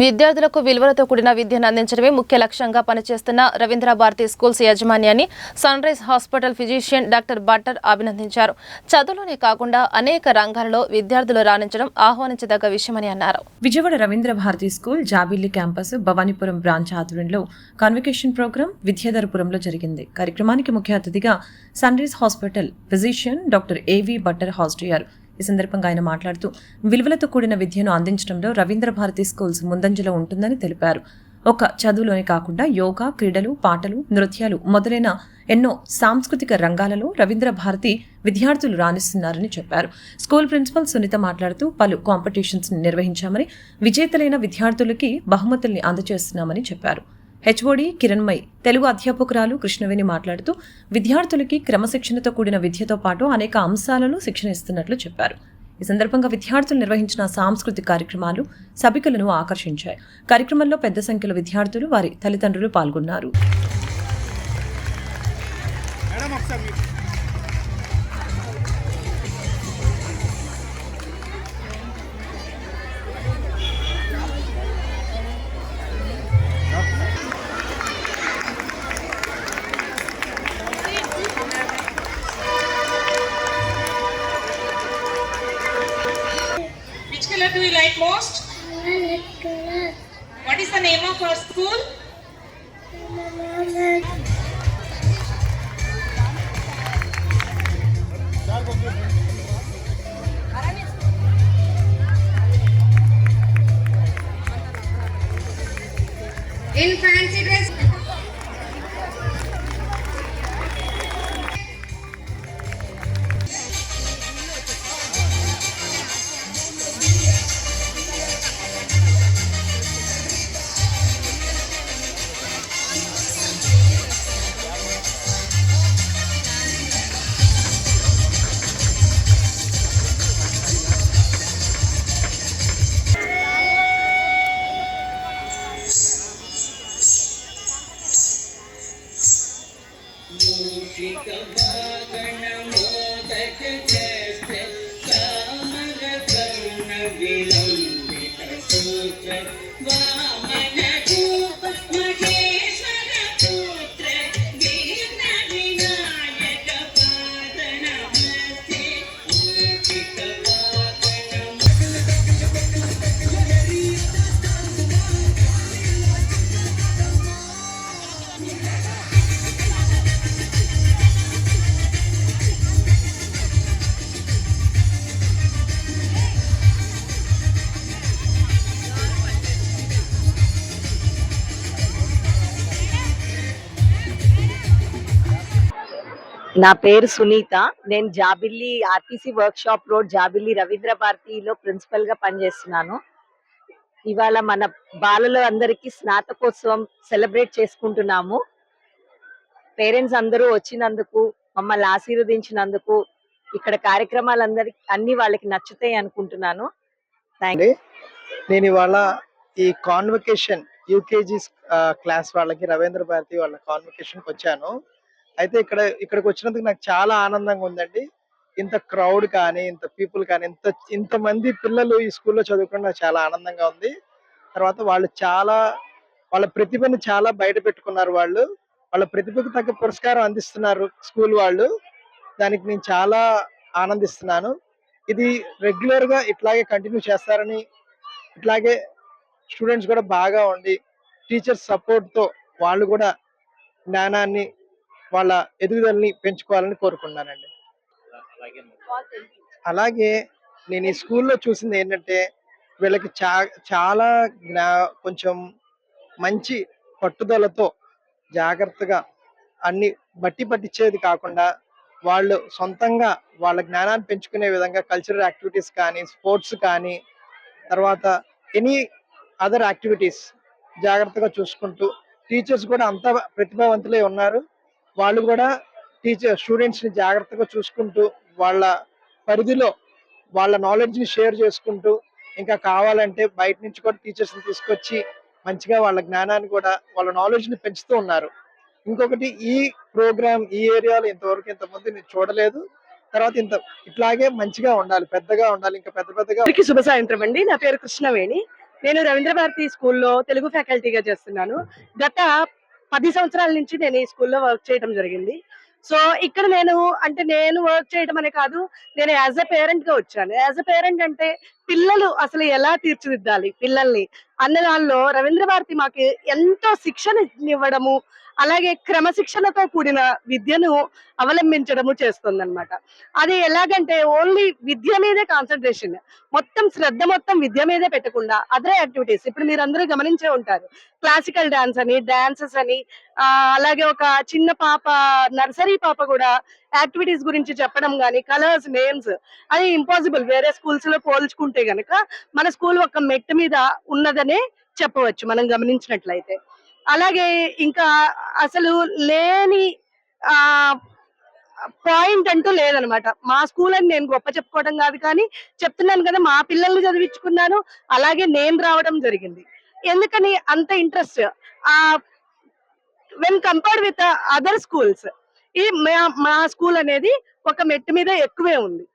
విద్యార్థులకు విలువలతో కూడిన విద్యను అందించడమే ముఖ్య లక్ష్యంగా పనిచేస్తున్న రవీంద్ర భారతి స్కూల్స్ యాజమాన్యాన్ని sun rise hospital physician doctor butter అభినందించారు. చదువులోనే కాకుండా అనేక రంగాలలో విద్యార్థులు రాణించడం ఆహ్వానించదగ్గ విషయమని అన్నారు. Vijayawada Ravindra Bharati school Jabilli campus Bhavanipuram branch ఆధ్వర్యంలో కన్వికేషన్ ప్రోగ్రాం విద్యాధరపురంలో జరిగింది. కార్యక్రమానికి ముఖ్య అతిథిగా Sunrise hospital physician doctor A V butter హాజరయ్యారు. ఈ సందర్భంగా ఆయన మాట్లాడుతూ విలువలతో కూడిన విద్యను అందించడంలో రవీంద్ర భారతి స్కూల్స్ ముందంజలో ఉంటుందని తెలిపారు. ఒక చదువులోనే కాకుండా యోగా క్రీడలు పాటలు నృత్యాలు మొదలైన ఎన్నో సాంస్కృతిక రంగాలలో రవీంద్ర భారతి విద్యార్థులు రాణిస్తున్నారని చెప్పారు. స్కూల్ ప్రిన్సిపల్ సునీత మాట్లాడుతూ పలు కాంపిటీషన్స్ నిర్వహించామని విజేతలైన విద్యార్థులకి బహుమతుల్ని అందజేస్తున్నామని చెప్పారు. హెచ్ఓడి కిరణ్మయ్. తెలుగు అధ్యాపకురాలు కృష్ణవేణి మాట్లాడుతూ విద్యార్థులకి క్రమశిక్షణతో కూడిన విద్యతో పాటు అనేక అంశాలను శిక్షణ ఇస్తున్నట్లు చెప్పారు. ఈ సందర్భంగా విద్యార్థులు నిర్వహించిన సాంస్కృతిక కార్యక్రమాలు సభికులను ఆకర్షించాయి. కార్యక్రమంలో పెద్ద సంఖ్యలో విద్యార్థులు వారి తల్లిదండ్రులు పాల్గొన్నారు. Like most? What is the name of our school? In fancy dress. నా పేరు సునీత. నేను జాబిల్లి ఆర్టీసీ వర్క్ షాప్ రోడ్ జాబిల్లి రవీంద్ర భారతిలో ప్రిన్సిపల్గా పనిచేస్తున్నాను. ఇవాళ మన బాలలు అందరికీ స్నాతకోత్సవం సెలబ్రేట్ చేసుకుంటున్నాము. పేరెంట్స్ అందరూ వచ్చినందుకు మమ్మల్ని ఆశీర్వదించినందుకు ఇక్కడ కార్యక్రమాలందరికి అన్ని వాళ్ళకి నచ్చుతాయి అనుకుంటున్నాను. థ్యాంక్ నేను ఇవాళ ఈ కాన్వకేషన్ యూకేజీ క్లాస్ వాళ్ళకి రవీంద్ర భారతి వాళ్ళ కాన్వకేషన్కి వచ్చాను అయితే ఇక్కడ ఇక్కడికి వచ్చినందుకు నాకు చాలా ఆనందంగా ఉందండి. ఇంత క్రౌడ్ కానీ ఇంత పీపుల్ కానీ ఇంత ఇంత మంది పిల్లలు ఈ స్కూల్లో చదువుకోవడం నాకు చాలా ఆనందంగా ఉంది. తర్వాత వాళ్ళు చాలా వాళ్ళ ప్రతిభను చాలా బయట పెట్టుకున్నారు వాళ్ళు. వాళ్ళ ప్రతిభకు తగ్గ పురస్కారం అందిస్తున్నారు స్కూల్ వాళ్ళు. దానికి నేను చాలా ఆనందిస్తున్నాను. ఇది రెగ్యులర్గా ఇట్లాగే కంటిన్యూ చేస్తారని ఇట్లాగే స్టూడెంట్స్ కూడా బాగా ఉండి టీచర్స్ సపోర్ట్తో వాళ్ళు కూడా జ్ఞానాన్ని వాళ్ళ ఎదుగుదలని పెంచుకోవాలని కోరుకున్నానండి అలాగే నేను ఈ స్కూల్లో చూసింది ఏంటంటే వీళ్ళకి చా చాలా జ్ఞా కొంచెం మంచి పట్టుదలతో జాగ్రత్తగా అన్ని బట్టి పట్టించేది కాకుండా వాళ్ళు సొంతంగా వాళ్ళ జ్ఞానాన్ని పెంచుకునే విధంగా కల్చరల్ యాక్టివిటీస్ కానీ స్పోర్ట్స్ కానీ తర్వాత ఎనీ అదర్ యాక్టివిటీస్ జాగ్రత్తగా చూసుకుంటూ టీచర్స్ కూడా అంత ప్రతిభావంతులే ఉన్నారు. వాళ్ళు కూడా టీచర్ స్టూడెంట్స్ని జాగ్రత్తగా చూసుకుంటూ వాళ్ళ పరిధిలో వాళ్ళ నాలెడ్జ్ని షేర్ చేసుకుంటూ ఇంకా కావాలంటే బయట నుంచి కూడా టీచర్స్ని తీసుకొచ్చి మంచిగా వాళ్ళ జ్ఞానాన్ని కూడా వాళ్ళ నాలెడ్జ్ని పెంచుతూ ఉన్నారు. ఇంకొకటి ఈ ప్రోగ్రామ్ ఈ ఏరియాలో ఇంతవరకు ఇంతమంది నేను చూడలేదు. తర్వాత ఇంత ఇట్లాగే మంచిగా ఉండాలి పెద్దగా ఉండాలి ఇంకా పెద్ద పెద్దగా శుభ సాయంత్రం అండి. నా పేరు కృష్ణవేణి. నేను రవీంద్ర భారతి స్కూల్లో తెలుగు ఫ్యాకల్టీగా చేస్తున్నాను. గత పది సంవత్సరాల నుంచి నేను ఈ స్కూల్లో వర్క్ చేయడం జరిగింది. సో ఇక్కడ నేను అంటే నేను వర్క్ చేయడం అనే కాదు నేను యాజ్ అ పేరెంట్గా వచ్చాను. యాజ్ అ పేరెంట్ అంటే పిల్లలు అసలు ఎలా తీర్చిదిద్దాలి పిల్లల్ని? అన్న దానిలో రవీంద్ర భారతి మాకు ఎంతో శిక్షణ ఇవ్వడము అలాగే క్రమశిక్షణతో కూడిన విద్యను అవలంబించడము చేస్తుంది అది ఎలాగంటే ఓన్లీ విద్య మీదే కాన్సన్ట్రేషన్ మొత్తం శ్రద్ధ మొత్తం విద్య మీదే పెట్టకుండా అదర్ యాక్టివిటీస్. ఇప్పుడు మీరు అందరూ గమనించే ఉంటారు క్లాసికల్ డాన్స్ అని డాన్సెస్ అని అలాగే ఒక చిన్న పాప నర్సరీ పాప కూడా యాక్టివిటీస్ గురించి చెప్పడం కానీ కలర్స్ నేమ్స్ అది ఇంపాసిబుల్. వేరే స్కూల్స్లో పోల్చుకుంటే గనక మన స్కూల్ ఒక మెట్టు మీద ఉన్నదనే చెప్పవచ్చు మనం గమనించినట్లయితే. అలాగే ఇంకా అసలు లేని ఆ పాయింట్ అంటూ లేదనమాట. మా స్కూల్ అని నేను గొప్ప చెప్పుకోవడం కాదు కానీ చెప్తున్నాను కదా మా పిల్లల్ని చదివించుకున్నాను అలాగే నేను రావడం జరిగింది. ఎందుకని అంత ఇంట్రెస్ట్? ఆ when compared with other schools ఈ మా- మా స్కూల్ అనేది ఒక మెట్టు మీద ఎక్కువే ఉంది.